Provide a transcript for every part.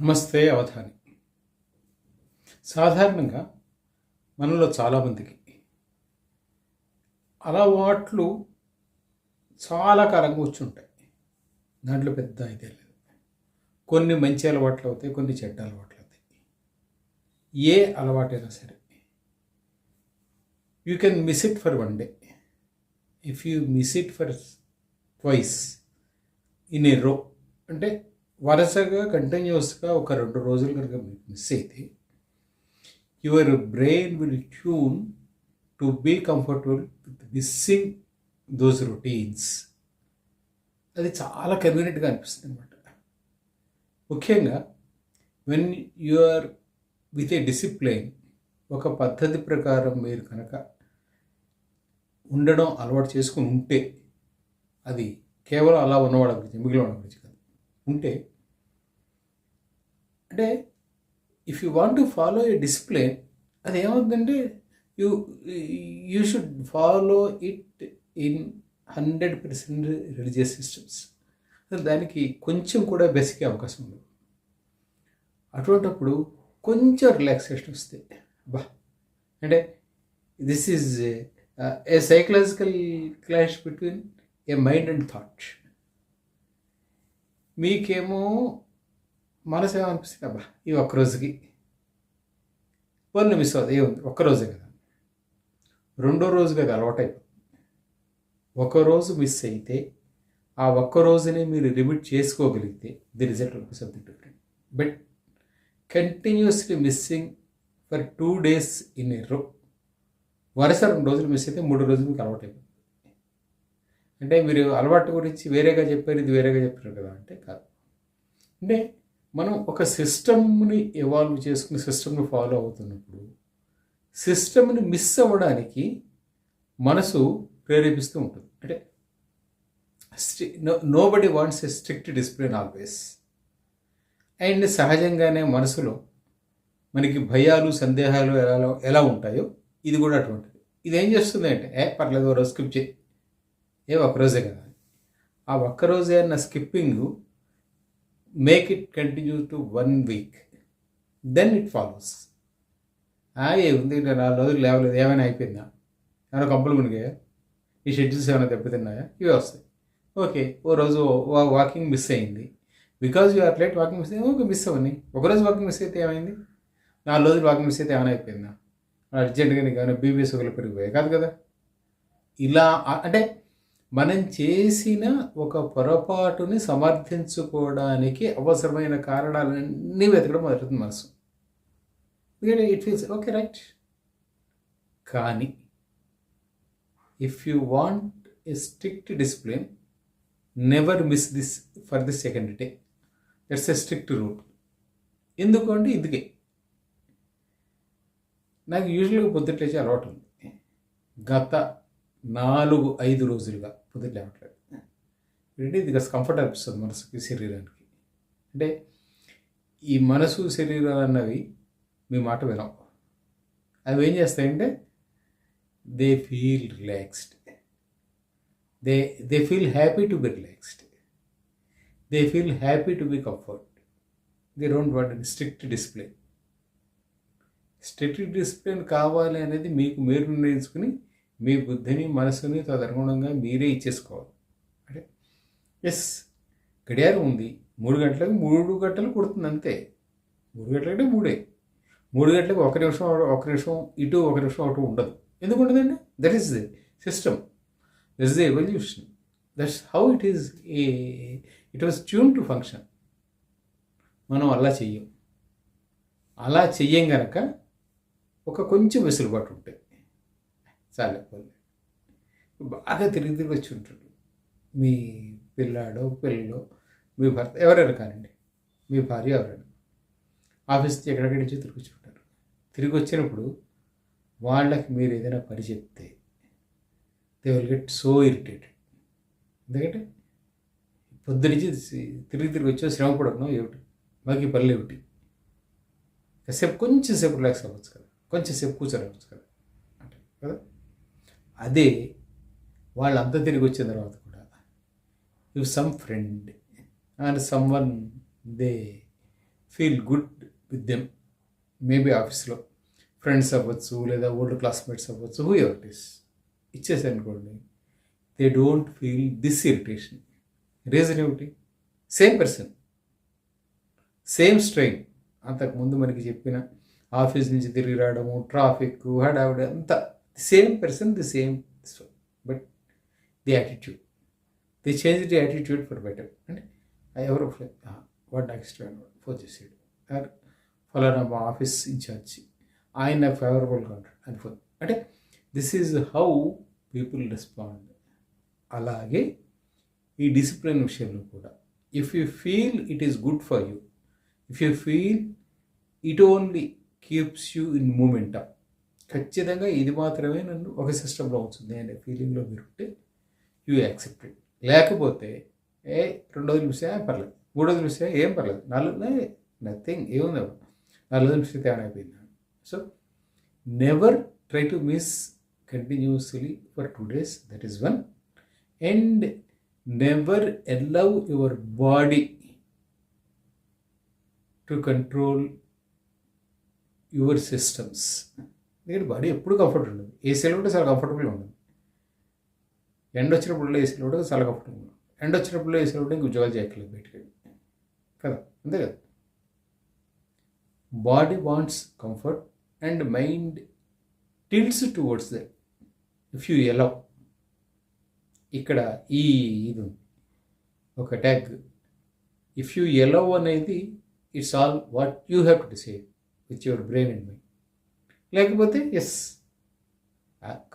నమస్తే అవధాని. సాధారణంగా మనలో చాలామందికి అలవాట్లు చాలా కాలంగా వచ్చి ఉంటాయి దాంట్లో పెద్ద ఇదే లేదు. కొన్ని మంచి అలవాట్లు అవుతాయి కొన్ని చెడ్డ అలవాట్లు అవుతాయి. ఏ అలవాటైనా సరే you can miss it for one day if you miss it for twice in a row అంటే వరుసగా కంటిన్యూస్గా ఒక రెండు రోజులు కనుక మీకు మిస్ అయితే your brain will tune to be comfortable with missing those routines అది చాలా కన్వీనియంట్గా అనిపిస్తుంది అనమాట ముఖ్యంగా when you are with a discipline ఒక పద్ధతి ప్రకారం మీరు కనుక ఉండడం అలవాటు చేసుకుని ఉంటే అది కేవలం అలా ఉన్నవాళ్ళ గురించి మిగిలిన వాళ్ళ గురించి కాదు. ఉంటే అంటే if you want to follow a display అది ఏమవుతుందంటే you you should follow it in hundred percent religious systems దానికి కొంచెం కూడా బెసికే అవకాశం ఉంది అటువంటప్పుడు కొంచెం రిలాక్సేషన్ వస్తే బా అంటే this is a psychological clash between a mind and thought మీకేమో మనసు ఏమనిపిస్తుంది అబ్బా ఈ ఒక్కరోజుకి. వన్ మిస్ అవుతుంది ఏముంది? ఒక్కరోజే కదా. రెండో రోజు కదా అలవాటైపోతుంది ఒకరోజు మిస్ అయితే ఆ ఒక్క రోజునే మీరు లిమిట్ చేసుకోగలిగితే the result will be something different but continuously missing for two days in a row వరుస రెండు రోజులు మిస్ అయితే మూడు రోజులు మీకు అలవాటు అయిపోతుంది అంటే మీరు అలవాటు గురించి వేరేగా చెప్పారు ఇది వేరేగా చెప్పారు కదా అంటే కాదు. అంటే మనం ఒక సిస్టమ్ని ఎవాల్వ్ చేసుకుని సిస్టమ్ని ఫాలో అవుతున్నప్పుడు సిస్టమ్ని మిస్ అవ్వడానికి మనసు ప్రేరేపిస్తూ ఉంటుంది. అంటే స్ట్రి nobody wants a strict discipline always and సహజంగానే మనసులో మనకి భయాలు సందేహాలు ఎలా ఎలా ఉంటాయో ఇది కూడా అటువంటిది. ఇది ఏం చేస్తుంది అంటే ఏ పర్లేదు రోజు స్కిప్ చేయి. ఏ ఒక్కరోజే కదా. ఆ ఒక్కరోజే అన్న skipping make it continue to one week then it follows ఏముంది నాలుగు రోజులు లేవలేదు. ఏమైనా అయిపోయిందా? ఏమైనా కంపులు మునిగాయా? ఈ షెడ్యూల్స్ ఏమైనా దెబ్బతిన్నాయా? ఇవే వస్తాయి. ఓకే ఓ రోజు వాకింగ్ మిస్ అయింది. Because you are late walking miss అయింది. ఓకే మిస్ అవ్వని. ఒకరోజు వాకింగ్ మిస్ అయితే ఏమైంది? నాలుగు రోజులు వాకింగ్ మిస్ అయితే ఏమైనా అయిపోయిందా? అర్జెంటుగా నీకు ఏమైనా బీబీఎస్ సుగలు పెరిగిపోయాయి. కాదు కదా? ఇలా అంటే మనం చేసిన ఒక పొరపాటుని సమర్థించుకోవడానికి అవసరమైన కారణాలన్నీ వెతకడం మొదలుతుంది మనసు. ఎందుకంటే ఇట్ ఫీల్స్ ఓకే రైట్ కానీ if you want a strict discipline never miss this for the second day that's a strict rule ఎందుకు అంటే ఇందుకే. నాకు యూజువల్గా పొద్దుట్లేసి అలవాటు ఉంది. గత నాలుగు ఐదు రోజులుగా పొద్దున్న లేవట్లేదు ఏంటి ఇది కంఫర్ట్ అనిపిస్తుంది మనసుకి శరీరానికి. అంటే ఈ మనసు శరీరాలు అన్నవి మీ మాట వినం. అవి ఏం చేస్తాయంటే they feel relaxed they they feel happy to be relaxed they feel happy to be comfort they don't want strict discipline strict discipline కావాలి అనేది మీకు మీరు నిర్ణయించుకుని మీ బుద్ధిని మనసుని తదనుగుణంగా మీరే ఇచ్చేసుకోవాలి. అంటే ఎస్ గడియారం ఉంది. మూడు గంటలకు మూడు గంటలు కుడుతుంది అంతే. మూడు గంటలంటే మూడే. మూడు గంటలకు ఒక నిమిషం ఒక నిమిషం ఇటు ఒక నిమిషం అటు ఉండదు. ఎందుకు ఉండదండి that is the system that is the evolution that's how it is a it was tune to function మనం అలా చెయ్యం. అలా చెయ్యం కనుక ఒక కొంచెం వెసులుబాటు ఉంటాయి చాలే బాగా తిరిగి తిరిగి వచ్చి ఉంటాడు. మీ పిల్లాడో పిల్లలో మీ భర్త ఎవరైనా కానండి మీ భార్య ఎవరైనా ఆఫీస్కి ఎక్కడెక్కడి నుంచి తిరిగి వచ్చి ఉంటారు. తిరిగి వచ్చినప్పుడు వాళ్ళకి మీరు ఏదైనా పని చెప్తే they will get so irritated ఎందుకంటే పొద్దు నుంచి తిరిగి తిరిగి వచ్చే శ్రమ పడుతున్నాం ఏమిటి? మాకు ఈ పనులు ఏమిటి? కాసేపు కొంచెం సేపు రిలాక్స్ అవ్వచ్చు కదా. కొంచెం సేపు కూర్చోవచ్చు కదా. అంటే కదా? అదే వాళ్ళంతా తిరిగి వచ్చిన తర్వాత కూడా if some friend and someone they feel good with them maybe ఆఫీస్లో ఫ్రెండ్స్ అవ్వచ్చు లేదా ఓల్డ్ క్లాస్మేట్స్ అవ్వచ్చు హూ ఎవర్ ఇట్ ఇస్ ఇచ్చేసి అనుకోండి they don't feel this irritation reason ఏమిటి సేమ్ పర్సన్ సేమ్ స్ట్రెయిన్ అంతకుముందు మనకి చెప్పిన ఆఫీస్ నుంచి తిరిగి రావడము ట్రాఫిక్ హడావిడి అంతా same person the same but the attitude the change the attitude for better అంటే ఎవరు వాడు నాకు ఇష్టమైన ఫోన్ చేసాడు ఆర్ ఫలానా మా ఆఫీస్ ఇన్ఛార్జ్ ఆయన నాకు ఫేవరబుల్గా ఉంటాడు అని ఫోన్ అంటే this is how people respond అలాగే ఈ డిసిప్లిన్ విషయంలో కూడా. If you feel it is good for you if you feel it only keeps you in moment ఖచ్చితంగా ఇది మాత్రమే నన్ను ఒక సిస్టంలో ఉంచుంది అనే ఫీలింగ్లో మీరు ఉంటే యూ యాక్సెప్టెడ్ లేకపోతే ఏ రెండో నిమిషం పర్లేదు. మూడో నిమిషం ఏం పర్లేదు. నాలుగు నథింగ్ ఏముంది నాలుగు నిమిషం తేడా అయిపోయింది? So never try to miss continuously for two days that is one and never allow your body to control your systems ఎందుకంటే బాడీ ఎప్పుడు కంఫర్ట్ ఉంటుంది ఏసీలో ఉంటే చాలా కంఫర్టబుల్గా ఉండదు. ఎండ వచ్చినప్పుడు ఏసీలో ఉంటే చాలా కంఫర్టబుల్ ఉంటుంది ఎండ వచ్చినప్పుడు ఏసీలో ఉంటే ఇంక ఉద్యోగాలు చేయట్లేదు బయటకి కదా? అంతే కదా? Body wants comfort and mind tills towards that if you allow ఇక్కడ ఈ ఇది ఉంది. ఒక ట్యాగ్ ఇఫ్ యూ ఎలవ్ అనేది it's all what you have to decide with your brain and mind లేకపోతే ఎస్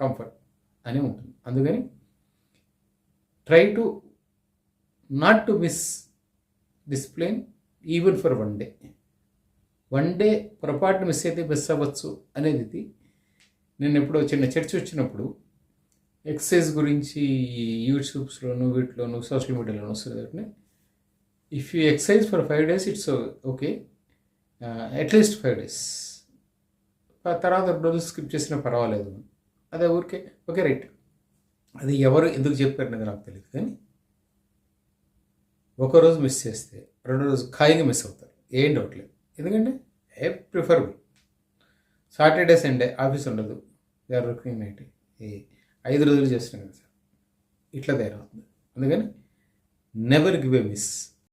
కంఫర్ట్ అని ఉంటుంది. అందుకని try to not to miss discipline even for one day one day పొరపాటు మిస్ అయితే మిస్ అవ్వచ్చు అనేది ఇది. నేను ఎప్పుడో చిన్న చర్చ వచ్చినప్పుడు ఎక్సర్సైజ్ గురించి యూట్యూబ్స్లోను వీటిలోను సోషల్ మీడియాలోను వస్తుంది if you exercise for five days it's okay at least five days తర్వాత రెండు రోజులు స్కిప్ చేసినా పర్వాలేదు. అదే ఊరికే ఓకే రైట్. అది ఎవరు ఎందుకు చెప్పారనేది నాకు తెలియదు కానీ ఒక రోజు మిస్ చేస్తే రెండో రోజు ఖాయిగా మిస్ అవుతారు. ఏం డౌట్ లేదు. ఎందుకంటే ఏ ప్రిఫరబుల్ సాటర్డే సండే ఆఫీస్ ఉండదు. ఆర్ వర్కింగ్ నైట్ ఏ ఐదు రోజులు చేస్తున్నాం కదా సార్ ఇట్లా తయారవుతుంది. అందుకని నెవర్ గివ్ ఏ మిస్